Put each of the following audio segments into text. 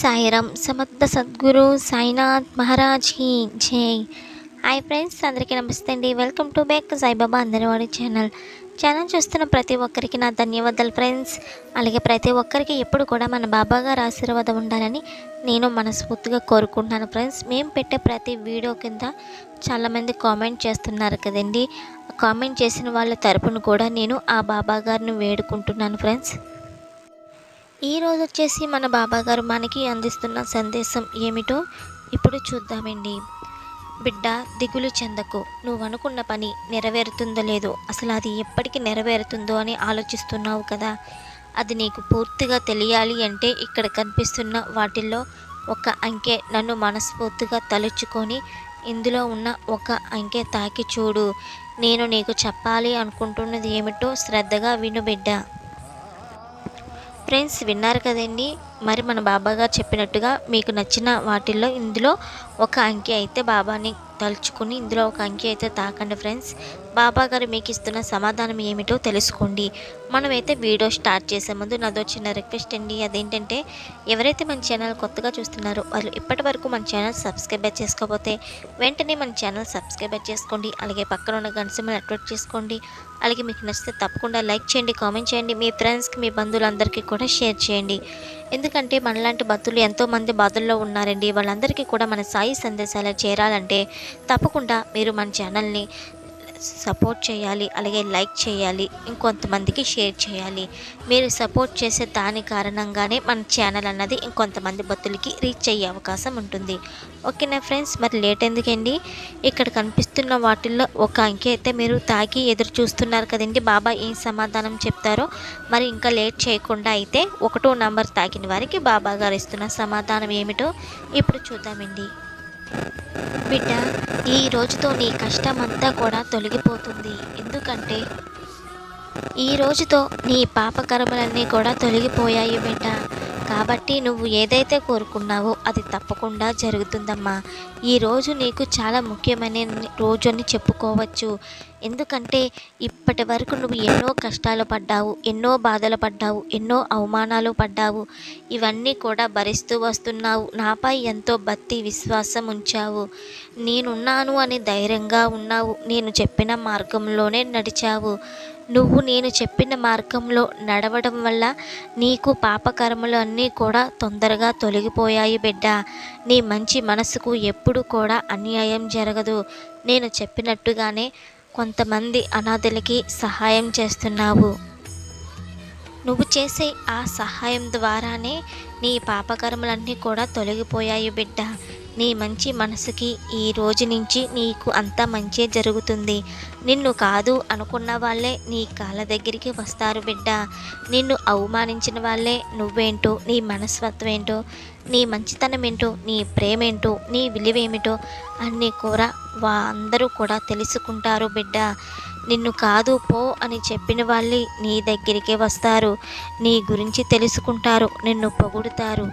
సాయిరామ్ సమర్థ సద్గురు సాయినాథ్ మహారాజ్కి జై. హాయ్ ఫ్రెండ్స్ అందరికీ నమస్తే అండి. వెల్కమ్ టు బ్యాక్ సాయిబాబా అందరివాడి ఛానల్. ఛానల్ చూస్తున్న ప్రతి ఒక్కరికి నా ధన్యవాదాలు ఫ్రెండ్స్. అలాగే ప్రతి ఒక్కరికి ఎప్పుడు కూడా మన బాబా గారు ఆశీర్వాదం ఉండాలని నేను మనస్ఫూర్తిగా కోరుకుంటున్నాను ఫ్రెండ్స్. మేము పెట్టే ప్రతి వీడియో కింద చాలామంది కామెంట్ చేస్తున్నారు కదండి. కామెంట్ చేసిన వాళ్ళ తరపున కూడా నేను ఆ బాబా గారిని వేడుకుంటున్నాను ఫ్రెండ్స్. ఈ రోజు వచ్చేసి మన బాబా గారు మనకి అందిస్తున్న సందేశం ఏమిటో ఇప్పుడు చూద్దామండి. బిడ్డ దిగులు చెందకు. నువ్వు అనుకున్న పని నెరవేరుతుందో లేదో అసలు అది ఎప్పటికి నెరవేరుతుందో అని ఆలోచిస్తున్నావు కదా. అది నీకు పూర్తిగా తెలియాలి అంటే ఇక్కడ కనిపిస్తున్న వాటిల్లో ఒక అంకె నన్ను మనస్ఫూర్తిగా తలుచుకొని ఇందులో ఉన్న ఒక అంకె తాకి చూడు. నేను నీకు చెప్పాలి అనుకుంటున్నది ఏమిటో శ్రద్ధగా విను బిడ్డ. ఫ్రెండ్స్ విన్నారు కదండి. మరి మన బాబా గారు చెప్పినట్టుగా మీకు నచ్చిన వాటిల్లో ఇందులో ఒక అంకె అయితే బాబాని తలుచుకుని ఇందులో ఒక అంకె అయితే తాకండి ఫ్రెండ్స్. బాబా గారు మీకు ఇస్తున్న సమాధానం ఏమిటో తెలుసుకోండి. మనమైతే వీడియో స్టార్ట్ చేసే ముందు నాదో చిన్న రిక్వెస్ట్ అండి. అదేంటంటే ఎవరైతే మన ఛానల్ కొత్తగా చూస్తున్నారో వాళ్ళు ఇప్పటి వరకు మన ఛానల్ సబ్స్క్రైబ్ చేసుకోకపోతే వెంటనే మన ఛానల్ సబ్స్క్రైబ్ చేసుకోండి. అలాగే పక్కన ఉన్న గంటసిమ్మని అట్వర్ట్ చేసుకోండి. అలాగే మీకు నచ్చితే తప్పకుండా లైక్ చేయండి కామెంట్ చేయండి. మీ ఫ్రెండ్స్కి మీ బంధువులందరికీ కూడా షేర్ చేయండి. ఎందుకంటే మనలాంటి భక్తులు ఎంతోమంది బాధల్లో ఉన్నారండి. వాళ్ళందరికీ కూడా మన సాయి సందేశాలు చేరాలంటే తప్పకుండా మీరు మన ఛానల్ని సపోర్ట్ చేయాలి అలాగే లైక్ చేయాలి ఇంకొంతమందికి షేర్ చేయాలి. మీరు సపోర్ట్ చేసే దాని కారణంగానే మన ఛానల్ అన్నది ఇంకొంతమంది భక్తులకి రీచ్ అయ్యే అవకాశం ఉంటుంది. ఓకేనా ఫ్రెండ్స్? మరి లేట్ ఎందుకండి? ఇక్కడ కనిపిస్తున్న వాటిల్లో ఒక అంకె అయితే మీరు తాకి ఎదురు చూస్తున్నారు కదండి. బాబా ఏం సమాధానం చెప్తారో మరి ఇంకా లేట్ చేయకుండా అయితే ఒకటో నంబర్ తాకిన వారికి బాబా గారు ఇస్తున్న సమాధానం ఏమిటో ఇప్పుడు చూద్దామండి. బిడ్డ ఈ రోజుతో నీ కష్టం అంతా కూడా తొలగిపోతుంది. ఎందుకంటే ఈ రోజుతో నీ పాపకర్మలన్నీ కూడా తొలగిపోయాయి బిడ్డ. కాబట్టి నువ్వు ఏదైతే కోరుకున్నావో అది తప్పకుండా జరుగుతుందమ్మా. ఈ రోజు నీకు చాలా ముఖ్యమైన రోజు అని చెప్పుకోవచ్చు. ఎందుకంటే ఇప్పటి వరకు నువ్వు ఎన్నో కష్టాలు పడ్డావు ఎన్నో బాధలు పడ్డావు ఎన్నో అవమానాలు పడ్డావు. ఇవన్నీ కూడా భరిస్తూ వస్తున్నావు. నాపై ఎంతో భక్తి విశ్వాసం ఉంచావు. నేనున్నాను అని ధైర్యంగా ఉన్నావు. నేను చెప్పిన మార్గంలోనే నడిచావు. నువ్వు నేను చెప్పిన మార్గంలో నడవడం వల్ల నీకు పాపకర్మలు అన్నీ కూడా తొందరగా తొలగిపోయాయి బిడ్డ. నీ మంచి మనసుకు ఎప్పుడు కూడా అన్యాయం జరగదు. నేను చెప్పినట్టుగానే కొంతమంది అనాథలకి సహాయం చేస్తున్నావు. నువ్వు చేసే ఆ సహాయం ద్వారానే నీ పాపకర్మలన్నీ కూడా తొలగిపోయాయి బిడ్డ. నీ మంచి మనసుకి ఈ రోజు నుంచి నీకు అంత మంచి జరుగుతుంది. నిన్ను కాదు అనుకున్న వాళ్ళే నీ కాళ్ళ దగ్గరికి వస్తారు బిడ్డ. నిన్ను అవమానించిన వాళ్ళే నువ్వేంటో నీ మనస్తత్వం ఏంటో నీ మంచితనం ఏంటో నీ ప్రేమ ఏంటో నీ విలువేమిటో అన్నీ కూడా వా అందరూ కూడా తెలుసుకుంటారు బిడ్డ. నిన్ను కాదు పో అని చెప్పిన వాళ్ళే నీ దగ్గరికే వస్తారు. నీ గురించి తెలుసుకుంటారు. నిన్ను పొగుడుతారు.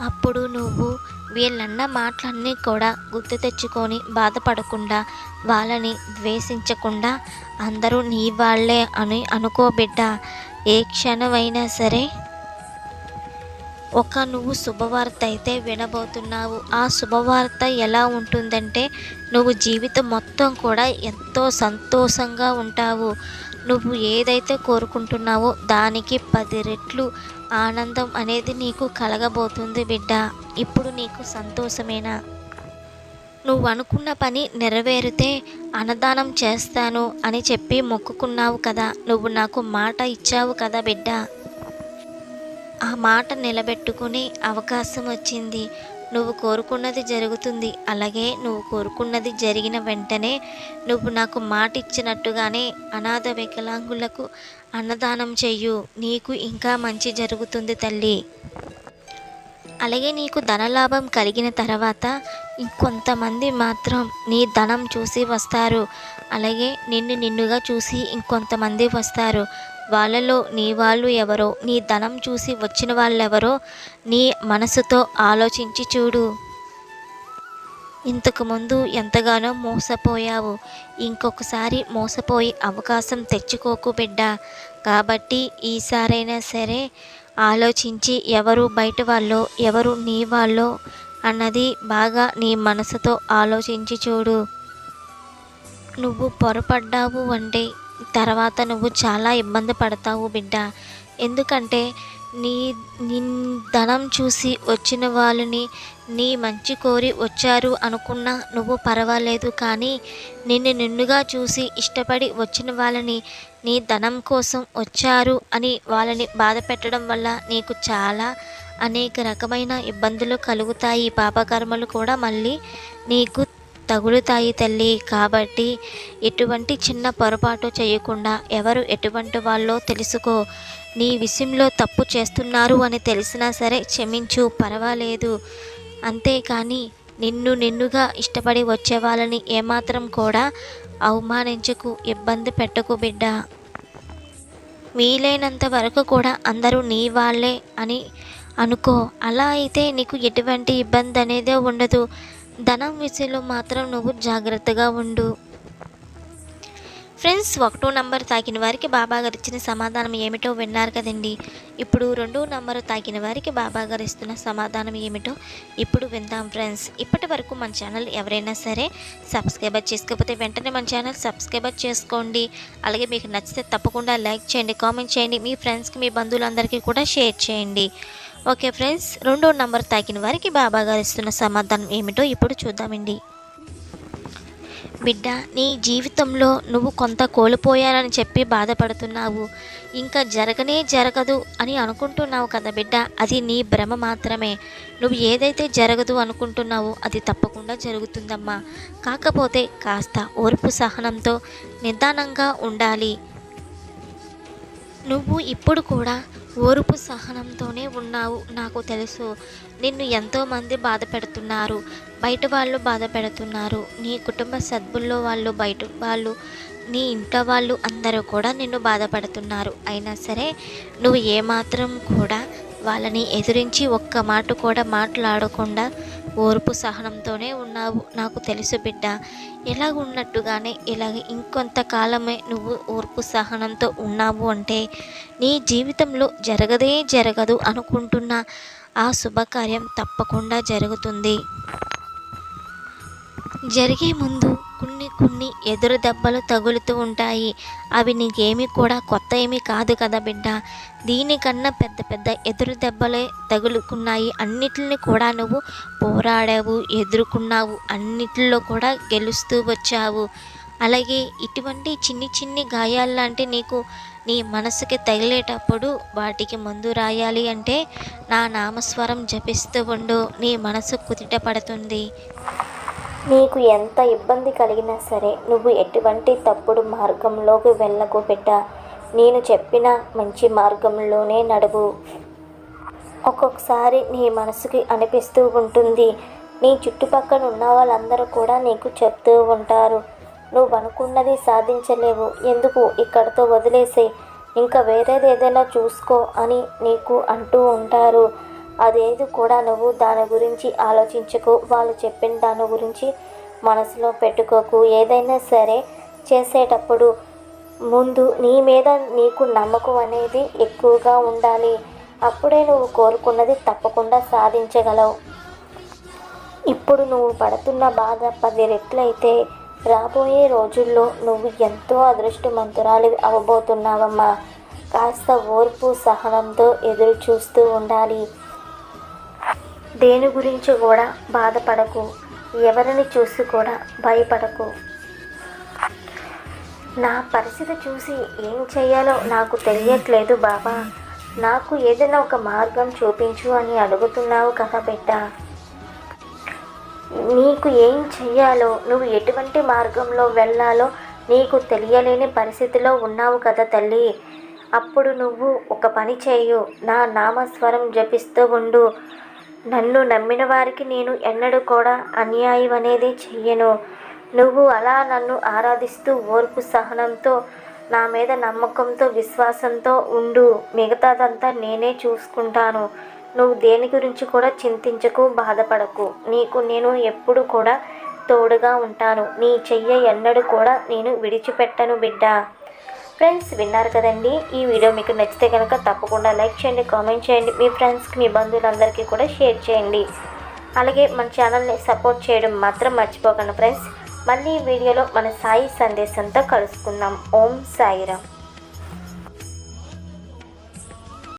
అప్పుడు నువ్వు వీళ్ళన్న మాటలన్నీ కూడా గుర్తు తెచ్చుకొని బాధపడకుండా వాళ్ళని ద్వేషించకుండా అందరూ నీ వాళ్ళే అని అనుకోబిడ్డ ఏ క్షణమైనా సరే ఒక నువ్వు శుభవార్త అయితే వినబోతున్నావు. ఆ శుభవార్త ఎలా ఉంటుందంటే నువ్వు జీవితం మొత్తం కూడా ఎంతో సంతోషంగా ఉంటావు. నువ్వు ఏదైతే కోరుకుంటున్నావో దానికి పది రెట్లు ఆనందం అనేది నీకు కలగబోతుంది బిడ్డ. ఇప్పుడు నీకు సంతోషమేనా? నువ్వు అనుకున్న పని నెరవేరితే అన్నదానం చేస్తాను అని చెప్పి మొక్కుకున్నావు కదా. నువ్వు నాకు మాట ఇచ్చావు కదా బిడ్డ. ఆ మాట నిలబెట్టుకునే అవకాశం వచ్చింది. నువ్వు కోరుకున్నది జరుగుతుంది. అలాగే నువ్వు కోరుకున్నది జరిగిన వెంటనే నువ్వు నాకు మాట ఇచ్చినట్టుగానే అనాథ వికలాంగులకు అన్నదానం చెయ్యు. నీకు ఇంకా మంచి జరుగుతుంది తల్లి. అలాగే నీకు ధనలాభం కలిగిన తర్వాత ఇంకొంతమంది మాత్రం నీ ధనం చూసి వస్తారు. అలాగే నిన్ను నిన్నుగా చూసి ఇంకొంతమంది వస్తారు. వాళ్ళలో నీ వాళ్ళు ఎవరో నీ ధనం చూసి వచ్చిన వాళ్ళెవరో నీ మనసుతో ఆలోచించి చూడు. ఇంతకుముందు ఎంతగానో మోసపోయావు. ఇంకొకసారి మోసపోయి అవకాశం తెచ్చుకోకు బిడ్డ. కాబట్టి ఈసారైనా సరే ఆలోచించి ఎవరు బయట వాళ్ళో ఎవరు నీ వాళ్ళో అన్నది బాగా నీ మనసుతో ఆలోచించి చూడు. నువ్వు పొరపడ్డావు అంటే తర్వాత నువ్వు చాలా ఇబ్బంది పడతావు బిడ్డ. ఎందుకంటే నీ నీ ధనం చూసి వచ్చిన వాళ్ళని నీ మంచి కోరి వచ్చారు అనుకున్నా నువ్వు పర్వాలేదు కానీ నిన్ను నిన్నుగా చూసి ఇష్టపడి వచ్చిన వాళ్ళని నీ ధనం కోసం వచ్చారు అని వాళ్ళని బాధ పెట్టడం వల్ల నీకు చాలా అనేక రకమైన ఇబ్బందులు కలుగుతాయి. పాపకర్మలు కూడా మళ్ళీ నీకు తగులుతాయి తల్లి. కాబట్టి ఎటువంటి చిన్న పొరపాటు చేయకుండా ఎవరు ఎటువంటి వాళ్ళో తెలుసుకో. నీ విషయంలో తప్పు చేస్తున్నారు అని తెలిసినా సరే క్షమించు పర్వాలేదు. అంతేకాని నిన్ను నిన్నుగా ఇష్టపడి వచ్చే వాళ్ళని ఏమాత్రం కూడా అవమానించకు ఇబ్బంది పెట్టకు బిడ్డ. వీలైనంత వరకు కూడా అందరూ నీ వాళ్ళే అని అనుకో. అలా అయితే నీకు ఎటువంటి ఇబ్బంది అనేదే ఉండదు. ధనం విషయంలో మాత్రం నువ్వు జాగ్రత్తగా ఉండు. ఫ్రెండ్స్ ఒకటో నంబర్ తాకిన వారికి బాబాగారు ఇచ్చిన సమాధానం ఏమిటో విన్నారు కదండి. ఇప్పుడు రెండో నంబరు తాకిన వారికి బాబాగారు ఇస్తున్న సమాధానం ఏమిటో ఇప్పుడు విందాం ఫ్రెండ్స్. ఇప్పటి వరకు మన ఛానల్ ఎవరైనా సరే సబ్స్క్రైబర్ చేసుకోకపోతే వెంటనే మన ఛానల్ సబ్స్క్రైబర్ చేసుకోండి. అలాగే మీకు నచ్చితే తప్పకుండా లైక్ చేయండి కామెంట్ చేయండి. మీ ఫ్రెండ్స్కి మీ బంధువులందరికీ కూడా షేర్ చేయండి. ఓకే ఫ్రెండ్స్ రెండో నంబర్ తాకిన వారికి బాబా గారు ఇస్తున్న సమాధానం ఏమిటో ఇప్పుడు చూద్దామండి. బిడ్డ నీ జీవితంలో నువ్వు కొంత కోల్పోయానని చెప్పి బాధపడుతున్నావు. ఇంకా జరగనే జరగదు అని అనుకుంటున్నావు కదా బిడ్డ అది నీ భ్రమ మాత్రమే. నువ్వు ఏదైతే జరగదు అనుకుంటున్నావో అది తప్పకుండా జరుగుతుందమ్మా. కాకపోతే కాస్త ఓర్పు సహనంతో నిదానంగా ఉండాలి. నువ్వు ఇప్పుడు కూడా ఓర్పు సహనంతోనే ఉన్నావు నాకు తెలుసు. నిన్ను ఎంతోమంది బాధ పెడుతున్నారు. బయట వాళ్ళు బాధ పెడుతున్నారు. నీ కుటుంబ సభ్యుల్లో వాళ్ళు బయట వాళ్ళు నీ ఇంట్లో వాళ్ళు అందరూ కూడా నిన్ను బాధపడుతున్నారు అయినా సరే నువ్వు ఏమాత్రం కూడా వాళ్ళని ఎదిరించి ఒక్క మాట కూడా మాట్లాడకుండా ఓర్పు సహనంతోనే ఉన్నావు. నాకు తెలుసు బిడ్డ. ఎలాగ ఉన్నట్టుగానే ఇలాగ ఇంకొంతకాలమే నువ్వు ఓర్పు సహనంతో ఉన్నావు అంటే నీ జీవితంలో జరగదే జరగదు అనుకుంటున్న ఆ శుభకార్యం తప్పకుండా జరుగుతుంది. జరిగే ముందు కొన్ని కొన్ని ఎదురు దెబ్బలు తగులుతూ ఉంటాయి. అవి నీకేమీ కూడా కొత్త ఏమీ కాదు కదా బిడ్డ. దీనికన్నా పెద్ద పెద్ద ఎదురు దెబ్బలే తగులుకున్నాయి. అన్నిటిని కూడా నువ్వు పోరాడావు ఎదుర్కొన్నావు. అన్నిటిలో కూడా గెలుస్తూ వచ్చావు. అలాగే ఇటువంటి చిన్ని చిన్ని గాయాలంటే నీకు నీ మనసుకి తగిలేటప్పుడు వాటికి మందు రాయాలి అంటే నా నామస్వరం జపిస్తూ ఉండు. నీ మనసు కుదిట పడుతుంది. నీకు ఎంత ఇబ్బంది కలిగినా సరే నువ్వు ఎటువంటి తప్పుడు మార్గంలోకి వెళ్ళకు బిడ్డ. నేను చెప్పిన మంచి మార్గంలోనే నడువు. ఒక్కొక్కసారి నీ మనసుకి అనిపిస్తూ ఉంటుంది. నీ చుట్టుపక్కల ఉన్న వాళ్ళందరూ కూడా నీకు చెప్తూ ఉంటారు. నువ్వు అనుకున్నది సాధించలేవు. ఎందుకు ఇక్కడతో వదిలేసే? ఇంకా వేరేది ఏదైనా చూసుకో అని నీకు అంటూ ఉంటారు. అదేది కూడా నువ్వు దాని గురించి ఆలోచించకు. వాళ్ళు చెప్పిన దాని గురించి మనసులో పెట్టుకోకు. ఏదైనా సరే చేసేటప్పుడు ముందు నీ మీద నీకు నమ్మకం అనేది ఎక్కువగా ఉండాలి. అప్పుడే నువ్వు కోరుకున్నది తప్పకుండా సాధించగలవు. ఇప్పుడు నువ్వు పడుతున్న బాధ పది రెట్లయితే రాబోయే రోజుల్లో నువ్వు ఎంతో అదృష్టవంతురాలి అవ్వబోతున్నావమ్మా కాస్త ఓర్పు సహనంతో ఎదురు చూస్తూ ఉండాలి. దేని గురించి కూడా బాధపడకు. ఎవరిని చూసి కూడా భయపడకు. నా పరిస్థితి చూసి ఏం చేయాలో నాకు తెలియట్లేదు బాబా నాకు ఏదైనా ఒక మార్గం చూపించు అని అడుగుతున్నావు కదా బిడ్డ. నీకు ఏం చెయ్యాలో నువ్వు ఎటువంటి మార్గంలో వెళ్ళాలో నీకు తెలియలేని పరిస్థితిలో ఉన్నావు కదా తల్లి. అప్పుడు నువ్వు ఒక పని చేయు నా నామస్వరం జపిస్తూ ఉండు. నన్ను నమ్మిన వారికి నేను ఎన్నడూ కూడా అన్యాయం అనేది చెయ్యను. నువ్వు అలా నన్ను ఆరాధిస్తూ ఓర్పు సహనంతో నా మీద నమ్మకంతో విశ్వాసంతో ఉండు. మిగతాదంతా నేనే చూసుకుంటాను. నువ్వు దేని గురించి కూడా చింతించకు బాధపడకు. నీకు నేను ఎప్పుడు కూడా తోడుగా ఉంటాను. నీ చెయ్య ఎన్నడూ కూడా నేను విడిచిపెట్టను బిడ్డ. ఫ్రెండ్స్ విన్నారు కదండి? ఈ వీడియో మీకు నచ్చితే కనుక తప్పకుండా లైక్ చేయండి కామెంట్ చేయండి. మీ ఫ్రెండ్స్కి మీ బంధువులందరికీ కూడా షేర్ చేయండి. అలాగే మన ఛానల్ని సపోర్ట్ చేయడం మాత్రం మర్చిపోకండి ఫ్రెండ్స్. మళ్ళీ ఈ వీడియోలో మన సాయి సందేశంతో కలుసుకుందాం. ఓం సాయిరామ్.